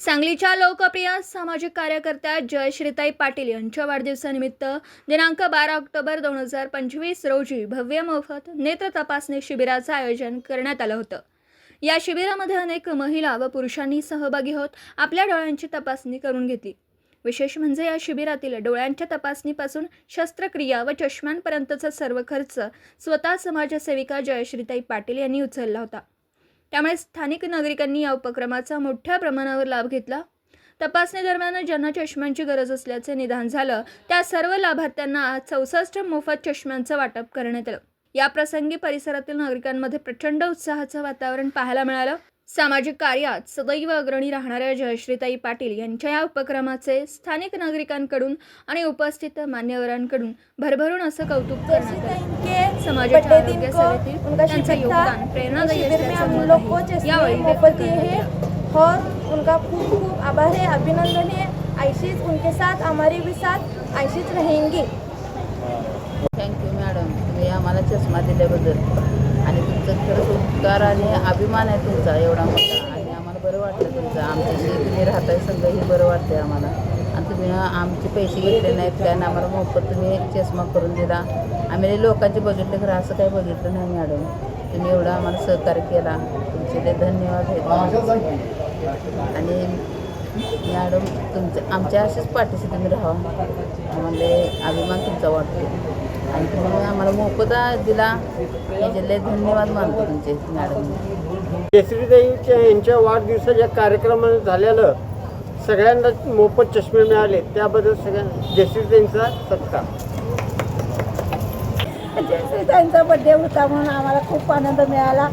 सांगलीच्या लोकप्रिय सामाजिक कार्यकर्त्या जयश्रीताई पाटील यांच्या वाढदिवसानिमित्त दिनांक बारा ऑक्टोबर दोन हजार पंचवीस रोजी भव्य मोफत नेत्र तपासणी शिबिराचं आयोजन करण्यात आलं होतं. या शिबिरामध्ये अनेक महिला व पुरुषांनी सहभागी होत आपल्या डोळ्यांची तपासणी करून घेतली. विशेष म्हणजे या शिबिरातील डोळ्यांच्या तपासणीपासून शस्त्रक्रिया व चष्म्यांपर्यंतचा सर्व खर्च स्वतः समाजसेविका जयश्रीताई पाटील यांनी उचलला होता. त्यामुळे स्थानिक नागरिकांनी या उपक्रमाचा मोठ्या प्रमाणावर लाभ घेतला. तपासणीदरम्यान ज्यांना चष्म्यांची गरज असल्याचे निदान झालं त्या सर्व लाभार्थ्यांना आज चौसष्ट मोफत चष्म्यांचं वाटप करण्यात आलं. या प्रसंगी परिसरातील नागरिकांमध्ये प्रचंड उत्साहाचं वातावरण पाहायला मिळालं. सामाजिक कार्यात सदैव अग्रणी राहणाऱ्या जयश्रीताई पाटील यांच्या या उपक्रमाचे स्थानिक नागरिकांकडून आणि उपस्थित मान्यवरांकडून भरभरून असं कौतुक करण्यात समाजाच्या आरोग्य सेवेतील उनका त्यांचं योगदान प्रेरणादायी असल्याचं आहे. यावेळी व्यक्त हैं. और खूब खूब आभार है अभिनंदन है ऐसीच उनके साथ हमारे भी साथ ऐसीच रहेंगी। थँक्यू मॅडम तुम्ही आम्हाला चष्मा दिल्याबद्दल. तुमचं खरंच उपकार आणि अभिमान आहे तुमचा एवढा मोठा. आणि आम्हाला बरं वाटलं तुमचं. आमच्याशी तुम्ही राहताय सगळं हे बरं वाटतंय आम्हाला. आणि तुम्ही आमचे पैसे घेतले नाहीत काय आणि आम्हाला मोफत तुम्ही चष्मा करून दिला. आम्ही लोकांचे बघितले खरं असं काही बघितलं नाही मॅडम. तुम्ही एवढं आम्हाला सहकार्य केला. तुमचे लई धन्यवाद आहेत. आणि मॅडम तुमचं आमच्या असेच पाठीशी तुम्ही राहा. आम्हाला अभिमान तुमचा वाटतो. आणि तुम्हाला मोफत दिला. याचे लय धन्यवाद मानतो तुमचे मॅडम. केसरीताईच्या यांच्या वाढदिवसाच्या कार्यक्रमाने झालेलं सगळ्यांना मोफत चष्मे मिळाले. त्याबद्दल सगळ्या जयश्रीताईंचा सत्कार. जयश्री त्यांचा बड्डे होता म्हणून आम्हाला खूप आनंद मिळाला.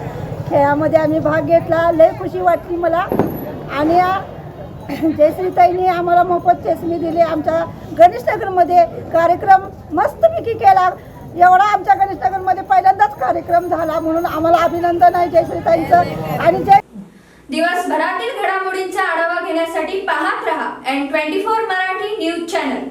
खेळामध्ये आम्ही भाग घेतला. लय खुशी वाटली मला. आणि जयश्रीताईंनी आम्हाला मोफत चष्मे दिले. आमच्या गणेशनगरमध्ये कार्यक्रम मस्तपैकी केला. एवढा आमच्या गणेशनगरमध्ये पहिल्यांदाच कार्यक्रम झाला म्हणून आम्हाला अभिनंदन आहे जयश्रीताईंचं आणि जय दिवसभरातील घडामोडींचा आढावा घेण्यासाठी पाहत रहा N twenty four Marathi news channel